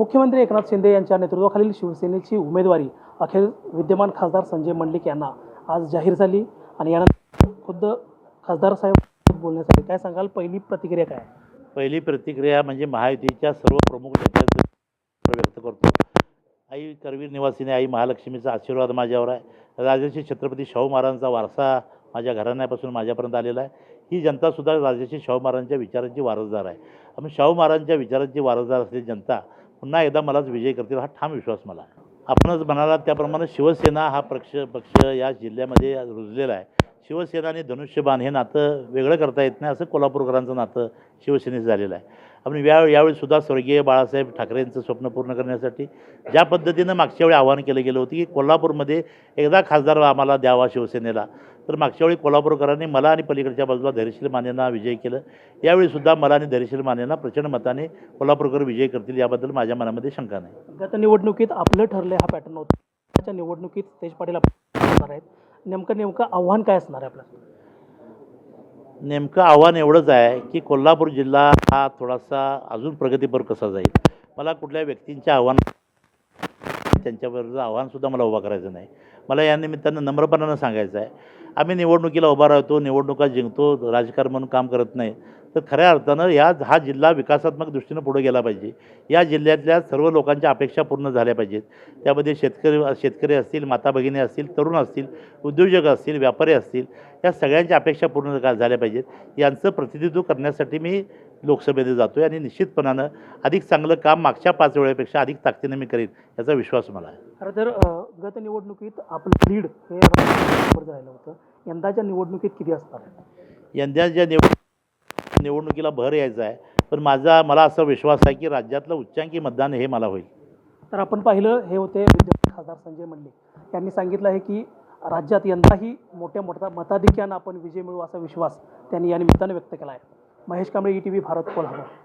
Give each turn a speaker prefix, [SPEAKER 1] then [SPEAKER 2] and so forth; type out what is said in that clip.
[SPEAKER 1] मुख्यमंत्री एकनाथ शिंदे यांच्या नेतृत्वाखालील शिवसेनेची उमेदवारी अखेर विद्यमान खासदार संजय मंडलिक यांना आज जाहीर झाली. आणि यानंतर खुद्द खासदार साहेब बोलण्यासाठी काय सांगाल? पहिली प्रतिक्रिया काय?
[SPEAKER 2] पहिली प्रतिक्रिया म्हणजे महायुतीच्या सर्व प्रमुख नेत्यांचं व्यक्त करतो. आई करवीर निवासीने आई महालक्ष्मीचा आशीर्वाद माझ्यावर आहे. राजर्षी छत्रपती शाहू महाराजांचा वारसा माझ्या घराण्यापासून माझ्यापर्यंत आलेला आहे. ही जनतासुद्धा राजर्षी शाहू महाराजांच्या विचारांची वारसदार आहे. आम्ही शाहू महाराजांच्या विचारांची वारसदार असलेली जनता पुन्हा एकदा मलाच विजय करतील हा ठाम विश्वास मला आपणच म्हणाला त्याप्रमाणे शिवसेना हा पक्ष पक्ष या जिल्ह्यामध्ये रुजलेला आहे. शिवसेना आणि धनुष्यबाण हे नातं वेगळं करता येत नाही असं कोल्हापूरकरांचं नातं शिवसेनेचं झालेलं आहे. आपण या यावेळीसुद्धा स्वर्गीय बाळासाहेब ठाकरेंचं स्वप्न पूर्ण करण्यासाठी ज्या पद्धतीनं मागच्या वेळी आव्हान केलं गेलं होतं की कोल्हापूरमध्ये एकदा खासदार आम्हाला द्यावा शिवसेनेला. तर मागच्या वेळी कोल्हापूरकरांनी मला आणि पलीकडच्या बाजूला धैर्यशील मानेंना विजय केलं. यावेळीसुद्धा मला आणि धैर्यशील मानेंना प्रचंड मताने कोल्हापूरकर विजय करतील याबद्दल माझ्या मनामध्ये शंका नाही.
[SPEAKER 1] गत निवडणुकीत आपलं ठरलं हा पॅटर्न होता. त्याच्या निवडणुकीत तेज पाटील आहेत. नेमकं नेमकं आव्हान काय असणार आहे आपल्याला
[SPEAKER 2] नेमकं आव्हान एवढंच आहे की कोल्हापूर जिल्हा हा थोडासा अजून प्रगतीपर कसा जाईल? मला कुठल्या व्यक्तींच्या आव्हान त्यांच्याबरोबर आव्हानसुद्धा मला उभा करायचं नाही. मला या निमित्तानं नम्रपणानं सांगायचं आहे. आम्ही निवडणुकीला उभा राहतो निवडणुका जिंकतो राजकारण म्हणून काम करत नाही. तर खऱ्या अर्थानं या हा जिल्हा विकासात्मक दृष्टीनं पुढे गेला पाहिजे. या जिल्ह्यातल्या सर्व लोकांच्या अपेक्षा पूर्ण झाल्या पाहिजेत. त्यामध्ये शेतकरी शेतकरी असतील माता भगिनी असतील तरुण असतील उद्योजक असतील व्यापारी असतील या सगळ्यांच्या अपेक्षा पूर्ण का- झाल्या पाहिजेत. यांचं प्रतिनिधित्व करण्यासाठी मी लोकसभेत जातो आहे आणि निश्चितपणानं अधिक चांगलं काम मागच्या पाच वेळेपेक्षा अधिक ताकदीनं मी करीन याचा विश्वास मला आहे.
[SPEAKER 1] खरं तर गत निवडणुकीत आपलं लीड हे झालेलं होतं. यंदाच्या निवडणुकीत किती असणार आहे
[SPEAKER 2] यंदाच्या निवड निवडणुकीला भर यायचा आहे. पण माझा मला असा विश्वास आहे की राज्यातलं उच्चांकी मतदान हे मला होईल.
[SPEAKER 1] तर आपण पाहिलं हे होते विद्यमान खासदार संजय मंडलिक. यांनी सांगितलं आहे की राज्यात यंदाही मोठ्या मोठ्या मताधिक्यानं आपण विजय मिळू असा विश्वास त्यांनी या निमित्तानं व्यक्त केला आहे. Mahesh Kamble E T V Bharat Kolhapur.